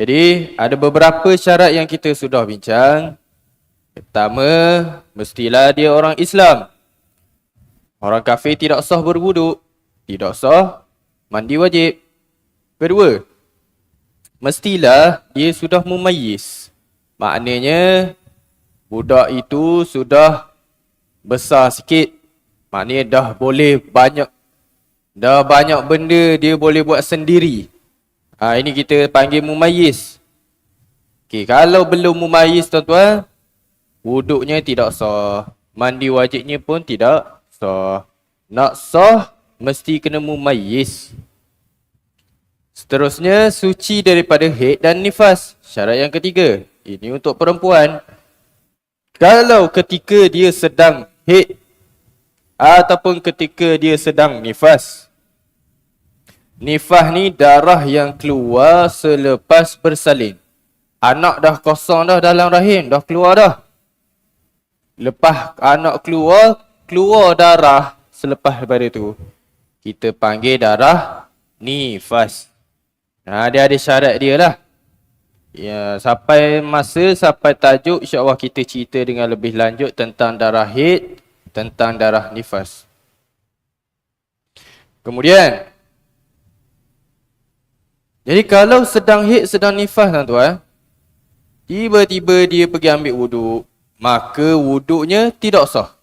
Jadi ada beberapa syarat yang kita sudah bincang. Pertama, mestilah dia orang Islam. Orang kafir tidak sah berwuduk. Tidak sah mandi wajib. Kedua, mestilah dia sudah memayis. Maknanya budak itu sudah besar sikit. Maknanya dah boleh banyak dah banyak benda dia boleh buat sendiri. Ha, ini kita panggil mumayyiz. Okey, kalau belum mumayyiz tuan-tuan, wuduknya tidak sah. Mandi wajibnya pun tidak sah. Nak sah, mesti kena mumayyiz. Seterusnya, suci daripada haid dan nifas. Syarat yang ketiga. Ini untuk perempuan. Kalau ketika dia sedang haid ataupun ketika dia sedang nifas. Nifas ni darah yang keluar selepas bersalin. Anak dah kosong dah dalam rahim, dah keluar dah. Lepas anak keluar, keluar darah selepas daripada tu. Kita panggil darah nifas. Nah, dia ada syarat dia lah. Ya, sampai masa, sampai tajuk, insyaAllah kita cerita dengan lebih lanjut tentang darah haid, tentang darah nifas. Kemudian, jadi kalau sedang hit, sedang nifas tuan-tuan, tiba-tiba dia pergi ambil wuduk, maka wuduknya tidak sah.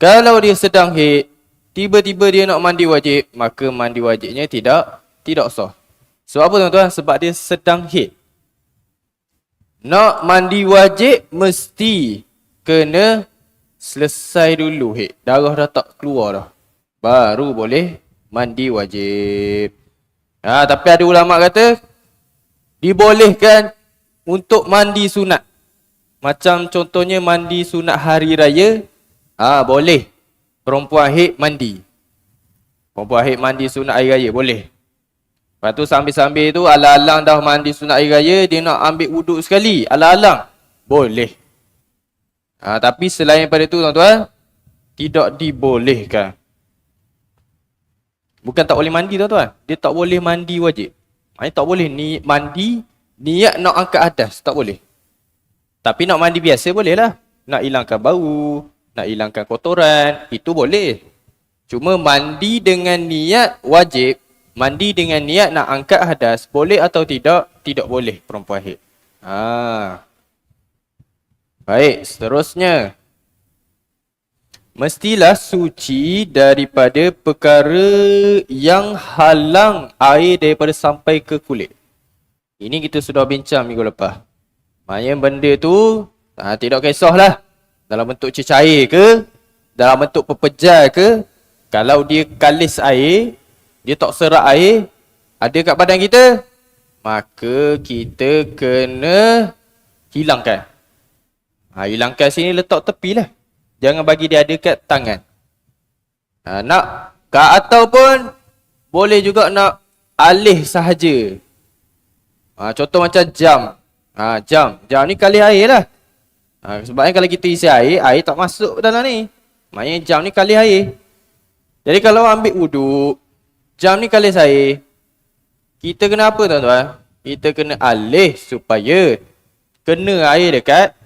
Kalau dia sedang hit, tiba-tiba dia nak mandi wajib, maka mandi wajibnya tidak tidak sah. Sebab apa tuan-tuan? Sebab dia sedang hit. Nak mandi wajib mesti kena selesai dulu hit. Darah dah tak keluar dah. Baru boleh mandi wajib. Ha, tapi ada ulama kata dibolehkan untuk mandi sunat. Macam contohnya mandi sunat hari raya, ah ha, boleh. Perempuan haid mandi. Perempuan haid mandi sunat hari raya boleh. Lepas tu sambil-sambil tu alang-alang dah mandi sunat hari raya, dia nak ambil wuduk sekali. Alang-alang. Boleh. Ha, tapi selain daripada tu tuan-tuan, tidak dibolehkan. Bukan tak boleh mandi tuan-tuan. Dia tak boleh mandi wajib. Ini tak boleh ni mandi niat nak angkat atas. Tak boleh. Tapi nak mandi biasa boleh lah. Nak hilangkan bau. Nak hilangkan kotoran. Itu boleh. Cuma mandi dengan niat wajib. Mandi dengan niat nak angkat hadas. Boleh atau tidak? Tidak boleh perempuan haid. Ha. Baik, seterusnya mestilah suci daripada perkara yang halang air daripada sampai ke kulit. Ini kita sudah bincang minggu lepas. Maksudnya benda tu ha, tidak kisahlah. Dalam bentuk cecair ke, dalam bentuk pepejal ke, kalau dia kalis air, dia tak serak air, ada kat badan kita, maka kita kena hilangkan. Ha, hilangkan sini letak tepi lah. Jangan bagi dia ada kat tangan. Ha, nak ke ataupun boleh juga nak alih sahaja. Ha, contoh macam jam. Ha, jam. Jam ni kali air lah. Ha, sebabnya kalau kita isi air, air tak masuk dalam ni. Maknanya jam ni kali air. Jadi kalau ambil wuduk, jam ni kali air. Kita kena apa tuan-tuan? Kita kena alih supaya kena air dekat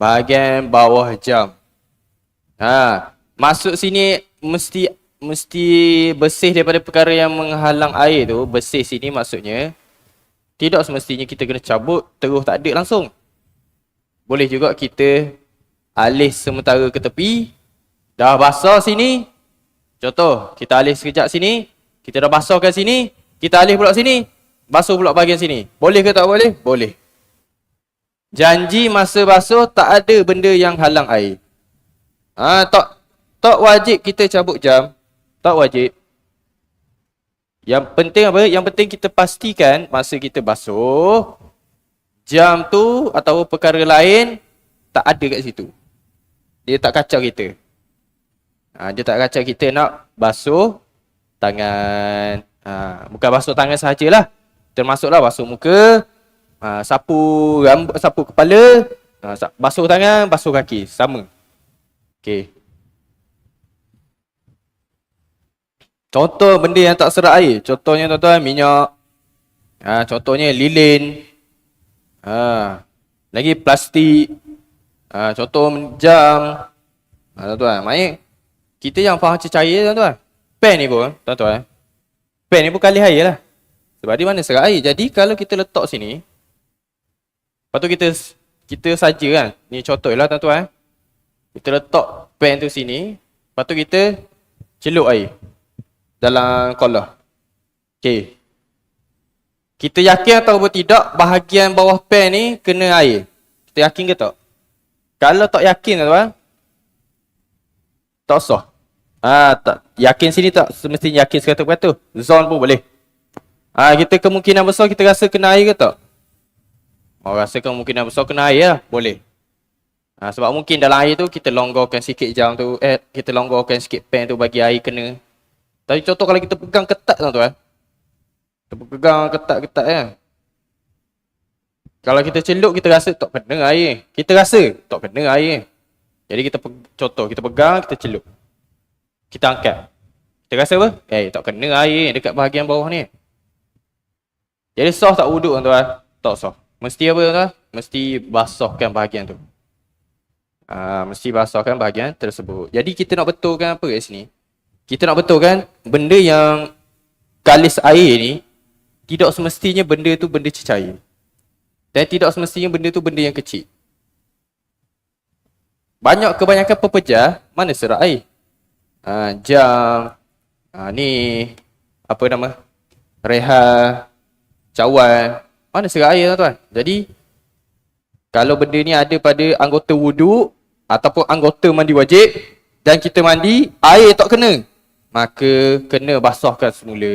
bahagian bawah jam. Ha, masuk sini mesti mesti bersih daripada perkara yang menghalang air tu. Bersih sini maksudnya tidak semestinya kita kena cabut terus tak ada langsung. Boleh juga kita alih sementara ke tepi. Dah basah sini. Contoh, kita alih sekejap sini. Kita dah basah kat sini. Kita alih pula sini. Basuh pula bahagian sini. Boleh ke tak boleh? Boleh. Janji masa basuh tak ada benda yang halang air. Ha, tak tak wajib kita cabut jam. Tak wajib. Yang penting apa? Yang penting kita pastikan masa kita basuh jam tu atau perkara lain tak ada kat situ. Dia tak kacau kita. Ha, dia tak kacau kita nak basuh tangan. Ha, bukan basuh tangan sahajalah. Termasuklah basuh muka, ha, sapu rambut, sapu kepala, ha, basuh tangan, basuh kaki. Sama. Okey. Contoh benda yang tak serat air. Contohnya tuan-tuan minyak Ha, contohnya lilin. Ha, lagi plastik. Ha, contoh jam. Ha, tuan-tuan. Maksudnya kita yang faham cecair tuan-tuan. Pen ni pun tuan-tuan. Pen ni pun kali air lah. Sebab di mana serat air. Jadi kalau kita letak sini. Lepas tu kita kita saja kan. Ni contoh lah tuan-tuan. Kita letak pen tu sini. Lepas tu kita celup air. Dalam kolah. Okay. Kita yakin atau tidak bahagian bawah pen ni kena air. Kita yakin ke tak? Kalau tak yakin tuan tak sah. Ah, tak yakin sini tak semestinya yakin sekata tu. Zon pun boleh. Ah, kita kemungkinan besar kita rasa kena air ke tak? Oh, rasa kemungkinan besar kena air lah. Boleh. Ah, sebab mungkin dalam air tu kita longgarkan sikit jam tu. Eh, kita longgarkan sikit pen tu bagi air kena. Tapi contoh kalau kita pegang ketat tuan-tuan. Kita pegang ketat-ketat ya. Kalau kita celup kita rasa tak kena air. Kita rasa tak kena air. Jadi kita contoh kita pegang kita celup. Kita angkat. Kita rasa apa? Eh tak kena air dekat bahagian bawah ni. Jadi sah tak wuduk tuan-tuan? Tak sah. Mesti apa tuan-tuan? Mesti basahkan bahagian tu. Ah, mesti basahkan bahagian tersebut. Jadi kita nak betulkan apa kat sini? Kita nak betulkan benda yang kalis air ni tidak semestinya benda tu benda cecair. Dan tidak semestinya benda tu benda yang kecil. Banyak kebanyakan pepejah, mana serat air? Ha, jam, ha, ni, apa nama? Reha, cawan, mana serat air tuan-tuan? Jadi, kalau benda ni ada pada anggota wuduk ataupun anggota mandi wajib dan kita mandi, air tak kena. Maka kena basahkan semula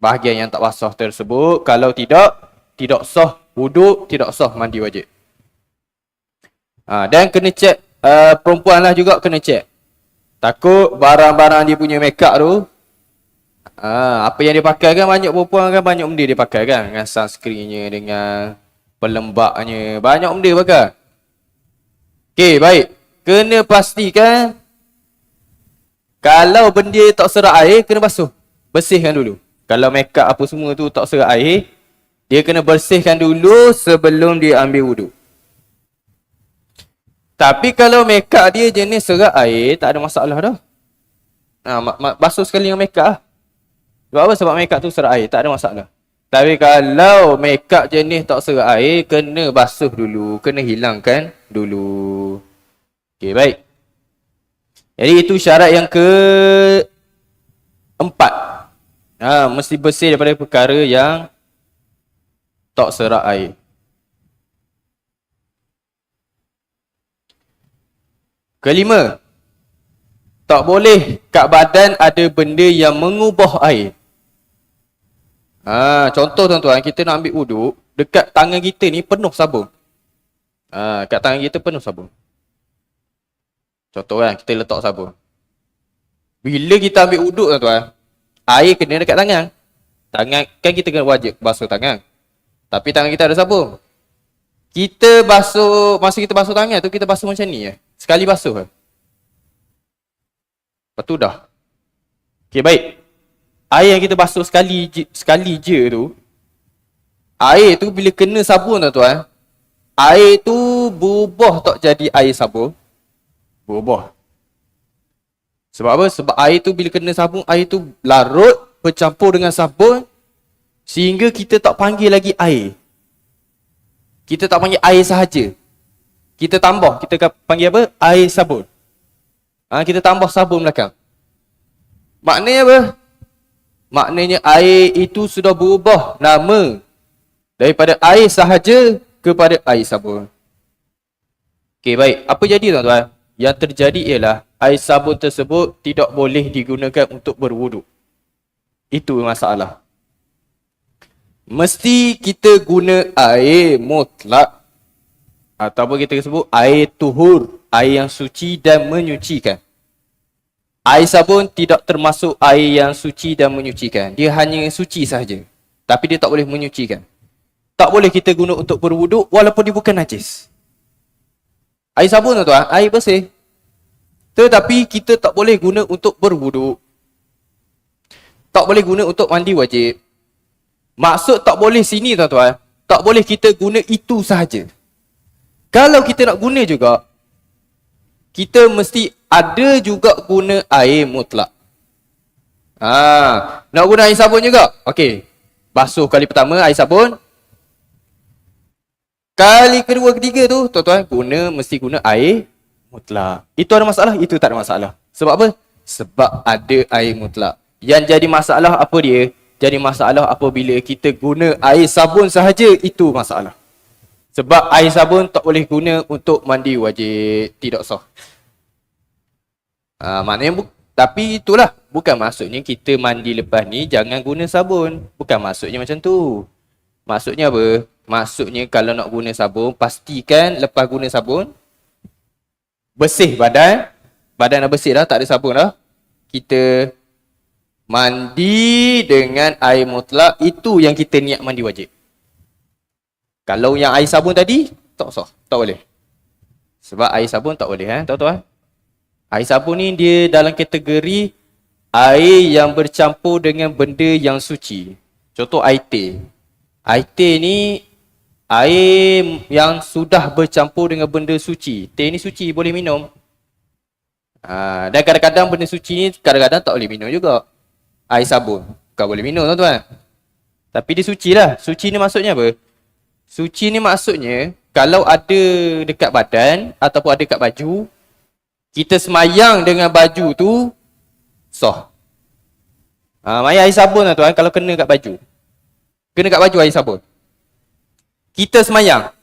bahagian yang tak basah tersebut. Kalau tidak, tidak sah wuduk, tidak sah mandi wajib. Ha, dan kena cek, uh, perempuan lah juga kena cek. Takut barang-barang dia punya make up tu, uh, apa yang dia pakai kan, banyak perempuan kan banyak benda dia pakai kan. Dengan sunscreennya, dengan pelembaknya, banyak benda pakai. Okey, baik. Kena pastikan kalau benda tak serat air, kena basuh. Bersihkan dulu. Kalau make up apa semua tu tak serat air, dia kena bersihkan dulu sebelum dia ambil wuduk. Tapi kalau make up dia jenis serat air, tak ada masalah dah. Ha, basuh sekali dengan make up lah. Sebab apa? Sebab make up tu serat air, tak ada masalah. Tapi kalau make up jenis tak serat air, kena basuh dulu, kena hilangkan dulu. Okey, baik. Jadi itu syarat yang ke empat. Ha, mesti bersih daripada perkara yang tak serak air. Kelima, tak boleh kat badan ada benda yang mengubah air. Ha, contoh tuan-tuan, kita nak ambil wuduk, dekat tangan kita ni penuh sabun. Ha, kat tangan kita penuh sabun. Contoh kan, kita letak sabun. Bila kita ambil wuduk tuan-tuan, air kena dekat tangan. Tangan kan kita kena wajib basuh tangan. Tapi tangan kita ada sabun. Kita basuh masa kita basuh tangan tu kita basuh macam ni eh. Sekali basuh. Lepas tu dah. Okey baik. Air yang kita basuh sekali sekali je tu air tu bila kena sabun tuan-tuan, air tu berubah tak jadi air sabun. Berubah. Sebab apa? Sebab air tu bila kena sabun, air tu larut, bercampur dengan sabun sehingga kita tak panggil lagi air. Kita tak panggil air sahaja. Kita tambah, kita panggil apa? Air sabun. Ha, kita tambah sabun belakang. Maknanya apa? Maknanya air itu sudah berubah nama daripada air sahaja kepada air sabun. Okey, baik. Apa jadi tuan-tuan? Yang terjadi ialah air sabun tersebut tidak boleh digunakan untuk berwuduk. Itu masalah. Mesti kita guna air mutlak ataupun kita sebut air tuhur, air yang suci dan menyucikan. Air sabun tidak termasuk air yang suci dan menyucikan. Dia hanya suci sahaja. Tapi dia tak boleh menyucikan. Tak boleh kita guna untuk berwuduk walaupun dia bukan najis. Air sabun tuan-tuan, air bersih. Tetapi kita tak boleh guna untuk berwuduk. Tak boleh guna untuk mandi wajib. Maksud tak boleh sini tuan-tuan. Tak boleh kita guna itu sahaja. Kalau kita nak guna juga, kita mesti ada juga guna air mutlak. Ha, nak guna air sabun juga? Okey. Basuh kali pertama air sabun. Kali kedua ketiga tu, tuan-tuan guna mesti guna air mutlak. Itu ada masalah, itu tak ada masalah. Sebab apa? Sebab ada air mutlak. Yang jadi masalah apa dia? Jadi masalah apabila kita guna air sabun sahaja, itu masalah. Sebab air sabun tak boleh guna untuk mandi wajib. Tidak sah. Ha, maknanya, bu- tapi itulah. Bukan maksudnya kita mandi lepas ni jangan guna sabun. Bukan maksudnya macam tu. Maksudnya apa? Maksudnya kalau nak guna sabun, pastikan lepas guna sabun, bersih badan. Badan dah bersih dah, tak ada sabun dah. Kita mandi dengan air mutlak, itu yang kita niat mandi wajib. Kalau yang air sabun tadi, tak sah. Tak boleh. Sebab air sabun tak boleh, eh, tuan-tuan. Air sabun ni dia dalam kategori air yang bercampur dengan benda yang suci. Contoh air teh. Air teh ni air yang sudah bercampur dengan benda suci. Teh ni suci, boleh minum. Ha, dan kadang-kadang benda suci ni kadang-kadang tak boleh minum juga. Air sabun. Bukan boleh minum tuan-tuan. Tapi dia suci lah. Suci ni maksudnya apa? Suci ni maksudnya kalau ada dekat badan ataupun ada dekat baju, kita semayang dengan baju tu sah. Ha, maya air sabun lah tuan kalau kena kat baju. Kena kat baju air sabun. Kita semayang.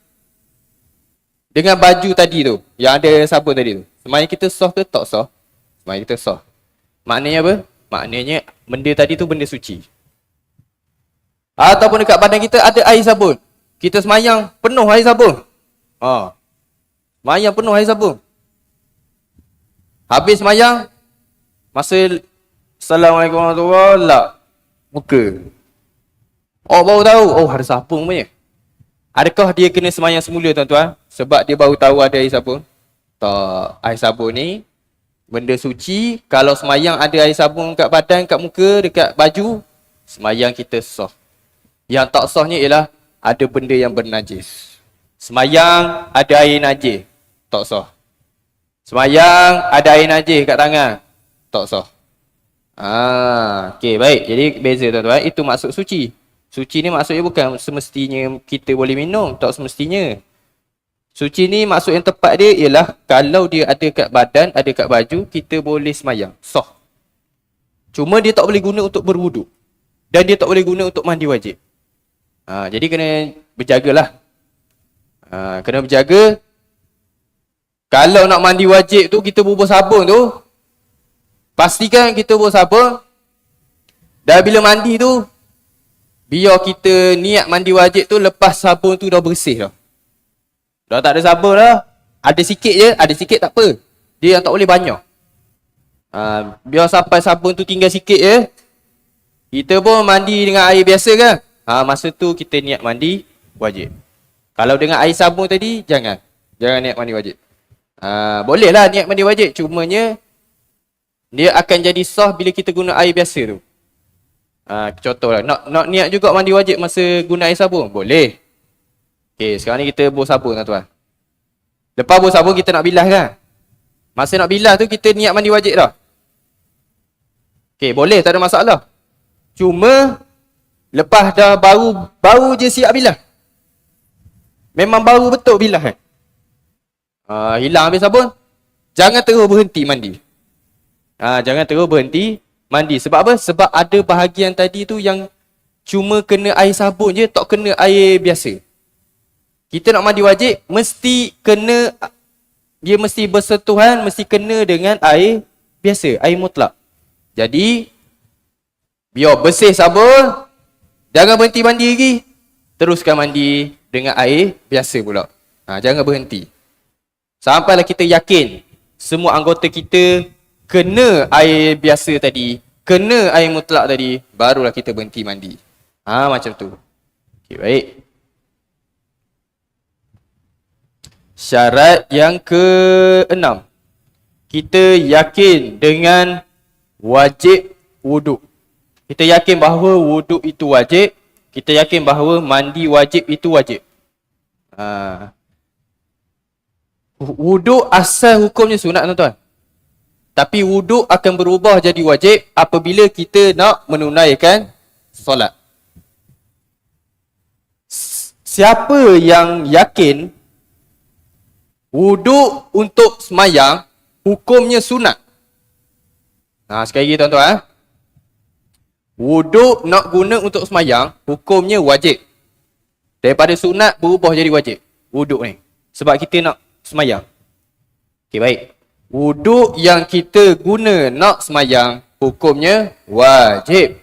Dengan baju tadi tu. Yang ada sabun tadi tu. Semayang kita sah ke tak sah? Semayang kita sah. Maknanya apa? Maknanya benda tadi tu benda suci. Ataupun dekat badan kita ada air sabun. Kita semayang penuh air sabun. Ha. Semayang penuh air sabun. Habis semayang. Masa Assalamualaikum warahmatullahi wabarakatuh. Muka. Oh baru tahu. Oh ada sabun punya. Adakah dia kena semayang semula tuan-tuan? Sebab dia baru tahu ada air sabun? Tak. Air sabun ni benda suci. Kalau semayang ada air sabun kat badan, kat muka, dekat baju, semayang kita sah. Yang tak sahnya ialah ada benda yang bernajis. Semayang ada air najis. Tak sah. Semayang ada air najis kat tangan. Tak sah. Ah, okey baik. Jadi beza tuan-tuan. Itu maksud suci. Suci ni maksudnya bukan semestinya kita boleh minum. Tak semestinya. Suci ni maksud yang tepat dia ialah kalau dia ada kat badan, ada kat baju, kita boleh semayang. Sah. Cuma dia tak boleh guna untuk berwuduk. Dan dia tak boleh guna untuk mandi wajib. Ha, jadi kena berjagalah. Ha, kena berjaga. Kalau nak mandi wajib tu, kita bubuh sabun tu. Pastikan kita bubuh sabun. Dan bila mandi tu, biar kita niat mandi wajib tu lepas sabun tu dah bersih dah. Dah tak ada sabun dah. Ada sikit je, ada sikit tak apa. Dia yang tak boleh banyak. Ha, biar sampai sabun tu tinggal sikit je. Kita pun mandi dengan air biasa kan. Ha, masa tu kita niat mandi wajib. Kalau dengan air sabun tadi, jangan. Jangan niat mandi wajib. Ha, boleh lah niat mandi wajib. Cumanya, dia akan jadi sah bila kita guna air biasa tu. Ha, contoh lah. Nak, nak niat juga mandi wajib masa guna air sabun? Boleh. Okay, sekarang ni kita bos sabun lah tuan. Lepas bos sabun kita nak bilas kan? Masa nak bilas tu kita niat mandi wajib dah. Okay, boleh tak ada masalah. Cuma lepas dah baru baru je siap bilas. Memang baru betul bilas kan? Uh, hilang habis sabun. Jangan terus berhenti mandi. Uh, jangan terus berhenti mandi. Sebab apa? Sebab ada bahagian tadi tu yang cuma kena air sabun je, tak kena air biasa. Kita nak mandi wajib, mesti kena, dia mesti bersentuhan, mesti kena dengan air biasa, air mutlak. Jadi, biar bersih sabun, jangan berhenti mandi lagi. Teruskan mandi dengan air biasa pula. Ha, jangan berhenti. Sampailah kita yakin, semua anggota kita kena air biasa tadi, kena air mutlak tadi, barulah kita berhenti mandi. Ha, macam tu. Okay, baik. Syarat yang keenam. Kita yakin dengan wajib wuduk. Kita yakin bahawa wuduk itu wajib Kita yakin bahawa mandi wajib itu wajib. Ha. Wuduk asal hukumnya sunat tuan-tuan. Tapi wuduk akan berubah jadi wajib apabila kita nak menunaikan solat. Siapa yang yakin wuduk untuk semayang hukumnya sunat? Ha, sekali lagi tuan-tuan. Eh. Wuduk nak guna untuk semayang hukumnya wajib. Daripada sunat berubah jadi wajib. Wuduk ni. Sebab kita nak semayang. Okey baik. Wuduk yang kita guna nak semayang, hukumnya wajib.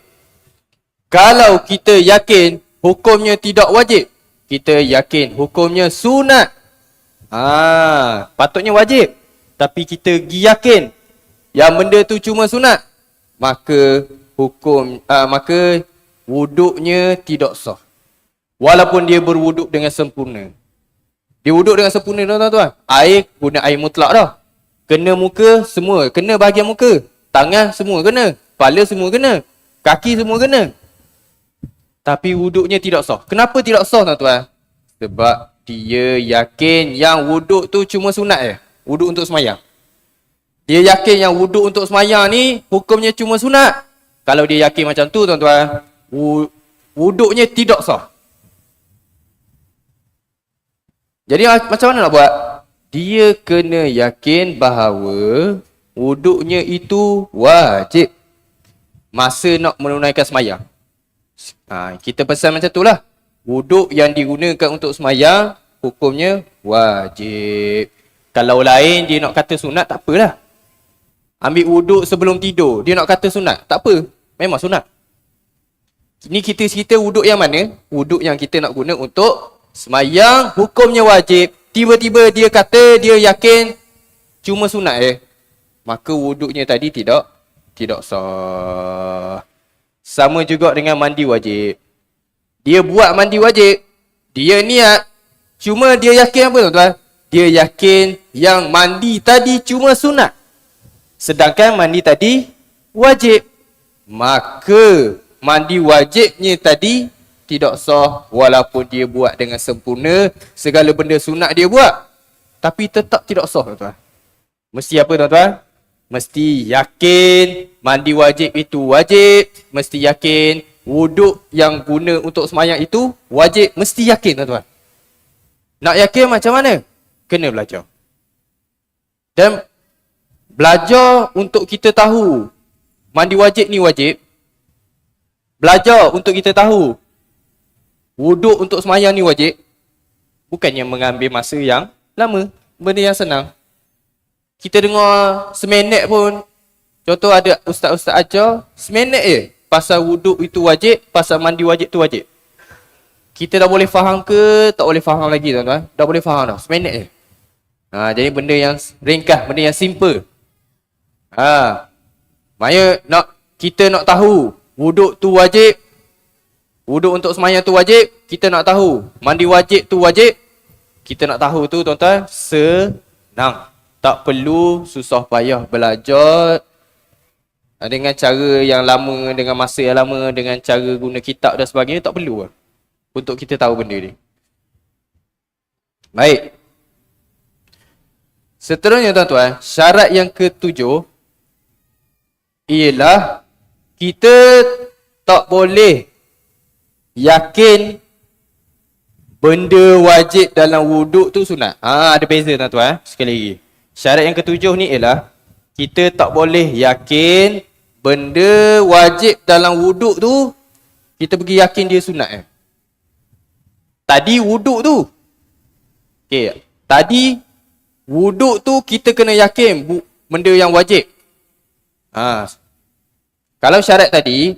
Kalau kita yakin hukumnya tidak wajib, kita yakin hukumnya sunat. Ah, patutnya wajib. Tapi kita yakin yang benda tu cuma sunat, maka hukum uh, maka wuduknya tidak sah. Walaupun dia berwuduk dengan sempurna. Dia wuduk dengan sempurna tuan-tuan. Air guna air mutlak dah. Kena muka semua. Kena bahagian muka. Tangan semua kena. Kepala semua kena. Kaki semua kena. Tapi wuduknya tidak sah. Kenapa tidak sah tuan-tuan? Sebab dia yakin yang wuduk tu cuma sunat je. Wuduk untuk semayang. Dia yakin yang wuduk untuk semayang ni hukumnya cuma sunat. Kalau dia yakin macam tu tuan-tuan, wuduknya tidak sah. Jadi macam mana nak buat? dia kena yakin bahawa wuduknya itu wajib masa nak menunaikan semayang. Ha, kita pesan macam tu lah. Wuduk yang digunakan untuk semayang, hukumnya wajib. Kalau lain dia nak kata sunat, tak apalah. Ambil wuduk sebelum tidur, dia nak kata sunat, tak apa. Memang sunat. Ini kita cerita wuduk yang mana? Wuduk yang kita nak guna untuk semayang, hukumnya wajib. Tiba-tiba dia kata dia yakin cuma sunat eh? Maka wuduknya tadi tidak tidak sah. Sama juga dengan mandi wajib. Dia buat mandi wajib. Dia niat. Cuma dia yakin apa tuan-tuan dia yakin yang mandi tadi cuma sunat. Sedangkan mandi tadi wajib maka mandi wajibnya tadi tidak sah walaupun dia buat dengan sempurna segala benda sunat dia buat. Tapi tetap tidak sah tuan-tuan. Mesti apa tuan-tuan? Mesti yakin mandi wajib itu wajib. Mesti yakin wuduk yang guna untuk semayang itu wajib. Mesti yakin tuan-tuan. Nak yakin macam mana? Kena belajar. Dan belajar untuk kita tahu mandi wajib ni wajib. Belajar untuk kita tahu. Wuduk untuk semayang ni wajib. Bukannya mengambil masa yang lama benda yang senang. Kita dengar seminit pun. Contoh ada ustaz-ustaz ajar seminit je. Pasal wuduk itu wajib pasal mandi wajib tu wajib. Kita dah boleh faham ke? Tak boleh faham lagi tuan-tuan. Dah boleh faham dah. Seminit je. Ha, jadi benda yang ringkas benda yang simple. Ha, Maya nak kita nak tahu wuduk tu wajib Wuduk untuk semayang tu wajib, kita nak tahu. Mandi wajib tu wajib, kita nak tahu tu tuan-tuan, senang. Tak perlu susah payah belajar dengan cara yang lama, dengan masa yang lama, dengan cara guna kitab dan sebagainya, tak perlu lah. Untuk kita tahu benda ni. Baik. Seterusnya tuan-tuan, syarat yang ketujuh ialah kita tak boleh yakin benda wajib dalam wuduk tu sunat. Ha, ada beza tuan-tuan. Eh? Sekali lagi. Syarat yang ketujuh ni ialah kita tak boleh yakin benda wajib dalam wuduk tu kita pergi yakin dia sunat. Eh? Tadi wuduk tu. Okay. Tadi wuduk tu kita kena yakin bu- benda yang wajib. Ha. Kalau syarat tadi,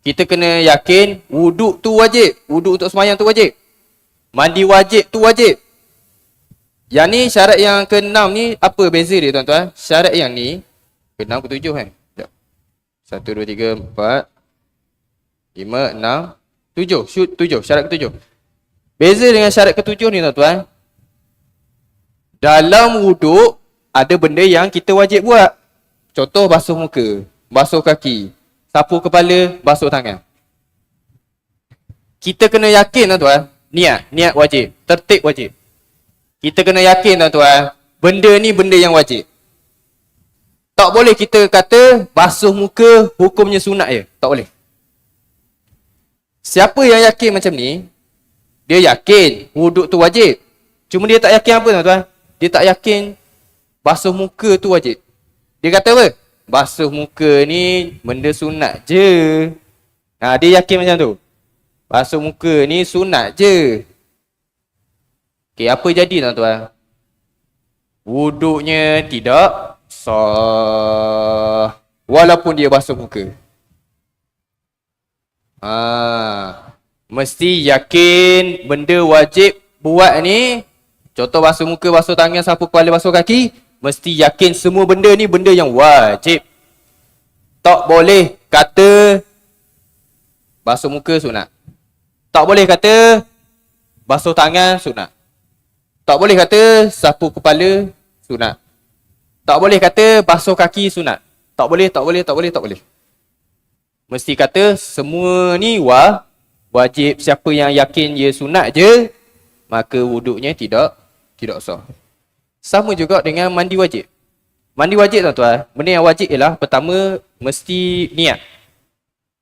kita kena yakin wuduk tu wajib. Wuduk untuk semayang tu wajib. Mandi wajib tu wajib. Yang ni syarat yang keenam ni apa beza dia tuan-tuan? Syarat yang ni keenam ke tujuh kan? Satu, dua, tiga, empat, lima, enam, tujuh. Shoot tujuh. Syarat ketujuh. Beza dengan syarat ketujuh ni tuan-tuan. Dalam wuduk ada benda yang kita wajib buat. Contoh basuh muka, basuh kaki, sapu kepala, basuh tangan. kita kena yakin tuan-tuan, niat, niat wajib, tertib wajib. Kita kena yakin tuan-tuan, benda ni benda yang wajib. Tak boleh kita kata basuh muka hukumnya sunat je. Tak boleh. Siapa yang yakin macam ni, dia yakin wuduk tu wajib. Cuma dia tak yakin apa tuan-tuan? Dia tak yakin basuh muka tu wajib. Dia kata apa? Basuh muka ni benda sunat je. Ha, dia yakin macam tu. Basuh muka ni sunat je. Okey, apa jadi tuan-tuan? Wuduknya tidak sah. Walaupun dia basuh muka. Ha, mesti yakin benda wajib buat ni. Contoh basuh muka, basuh tangan, sapu kepala, basuh kaki. Mesti yakin semua benda ni benda yang wajib. Tak boleh kata basuh muka sunat. Tak boleh kata basuh tangan sunat. Tak boleh kata sapu kepala sunat. Tak boleh kata basuh kaki sunat. Tak boleh, tak boleh, tak boleh, tak boleh. Mesti kata semua ni wah, wajib siapa yang yakin dia sunat je, maka wuduknya tidak tidak sah. Sama juga dengan mandi wajib. Mandi wajib tuan-tuan, benda yang wajib ialah pertama mesti niat.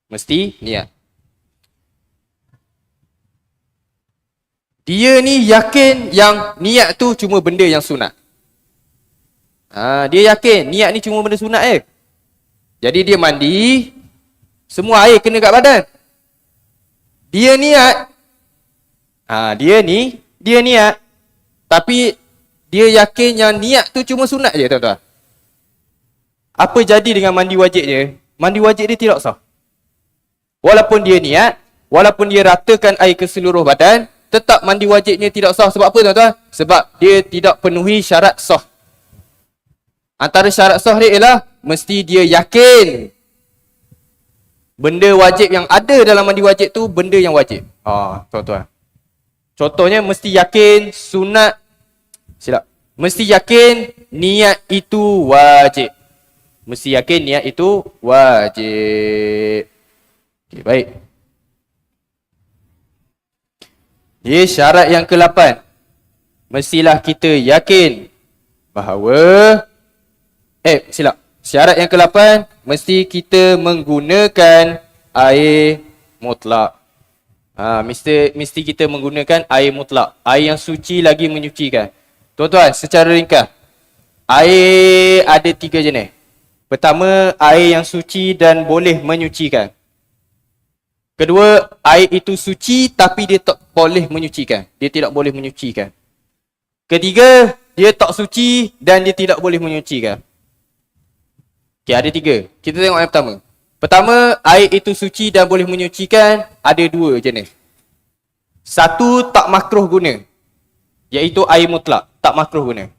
Mesti niat. Dia ni yakin yang niat tu cuma benda yang sunat. Ha, dia yakin niat ni cuma benda sunat eh. Jadi dia mandi, semua air kena kat badan. Dia niat. Ha, dia ni, dia niat. Tapi dia yakin yang niat tu cuma sunat je tuan-tuan. Apa jadi dengan mandi wajib je? Mandi wajib dia tidak sah. Walaupun dia niat, walaupun dia ratakan air ke seluruh badan, tetap mandi wajibnya tidak sah. Sebab apa tuan-tuan? Sebab dia tidak penuhi syarat sah. Antara syarat sah dia ialah mesti dia yakin benda wajib yang ada dalam mandi wajib tu benda yang wajib. Ah, tuan-tuan. Contohnya mesti yakin sunat silap. Mesti yakin niat itu wajib. Mesti yakin niat itu wajib. Okey, baik. Jadi syarat yang ke-8. Mestilah kita yakin bahawa eh silap. Syarat yang ke-8, mesti kita menggunakan air mutlak. Ha, mesti, mesti kita menggunakan air mutlak. Air yang suci lagi menyucikan. Tuan-tuan, secara ringkas. Air ada tiga jenis. Pertama, air yang suci dan boleh menyucikan. Kedua, air itu suci tapi dia tak boleh menyucikan. Dia tidak boleh menyucikan. Ketiga, dia tak suci dan dia tidak boleh menyucikan. Okey, ada tiga. Kita tengok yang pertama. Pertama, air itu suci dan boleh menyucikan. Ada dua jenis. Satu, tak makruh guna. Iaitu air mutlak. Tak makruh guna.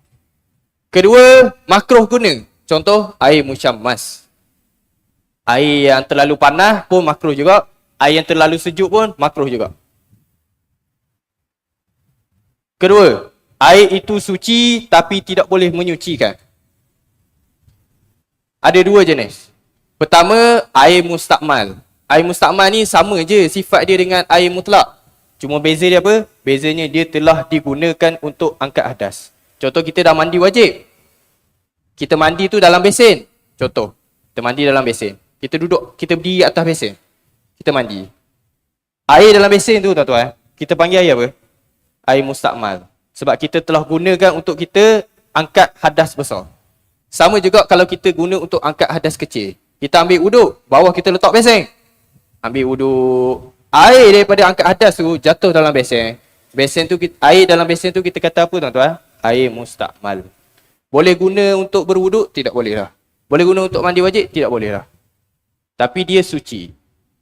Kedua, makruh guna. Contoh, air musyammas. Air yang terlalu panas pun makruh juga. Air yang terlalu sejuk pun makruh juga. Kedua, air itu suci tapi tidak boleh menyucikan. Ada dua jenis. Pertama, air mustakmal. Air mustakmal ni sama je sifat dia dengan air mutlak. Cuma beza dia apa? Bezanya dia telah digunakan untuk angkat hadas. Contoh kita dah mandi wajib. Kita mandi tu dalam besen. Contoh, kita mandi dalam besen. Kita duduk, kita berdiri atas besen. Kita mandi. Air dalam besen tu tuan-tuan, kita panggil air apa? Air mustakmal. Sebab kita telah gunakan untuk kita angkat hadas besar. Sama juga kalau kita guna untuk angkat hadas kecil. Kita ambil uduk, bawah kita letak besen. Ambil uduk. Air daripada angkat hadas tu jatuh dalam besen. Besen tu air dalam besen tu kita kata apa tuan-tuan? Air mustakmal. Boleh guna untuk berwuduk? Tidak boleh lah. Boleh guna untuk mandi wajib? Tidak boleh lah. Tapi dia suci.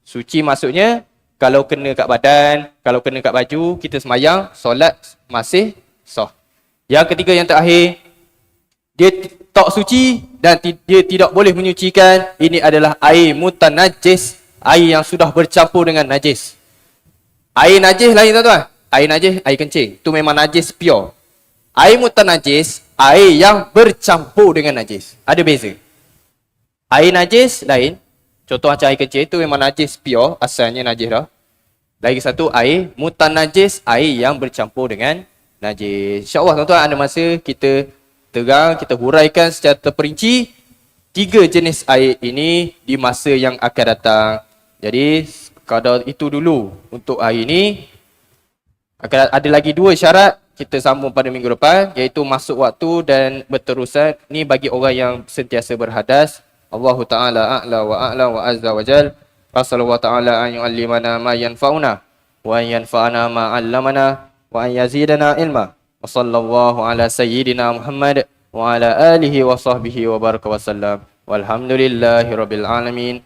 Suci maksudnya kalau kena kat badan, kalau kena kat baju, kita semayang, solat masih sah. Yang ketiga yang terakhir, dia tak suci dan dia tidak boleh menyucikan ini adalah air mutanajis air yang sudah bercampur dengan najis. Air najis lain tuan-tuan. Air najis air kencing. Tu memang najis pure. Air mutanajis air yang bercampur dengan najis. Ada beza. Air najis lain contoh macam air kencing tu memang najis pure. Asalnya najis dah. Lagi satu air mutanajis, air yang bercampur dengan najis. InsyaAllah tuan-tuan ada masa kita terang, kita huraikan secara terperinci tiga jenis air ini di masa yang akan datang. Jadi kadar itu dulu untuk hari ini. Akan ada lagi dua syarat kita sambung pada minggu depan iaitu masuk waktu dan berterusan. Ni bagi orang yang sentiasa berhadas. Allah Ta'ala a'la wa a'la wa azza wa jal. Rasulullah Ta'ala an yu'allimana ma yanfa'una wa an yanfa'ana ma 'allamana wa an yazidana ilma. Wa sallallahu ala sayyidina Muhammad wa ala alihi wa sahbihi wa baraka wa sallam. Walhamdulillahi rabbil alamin.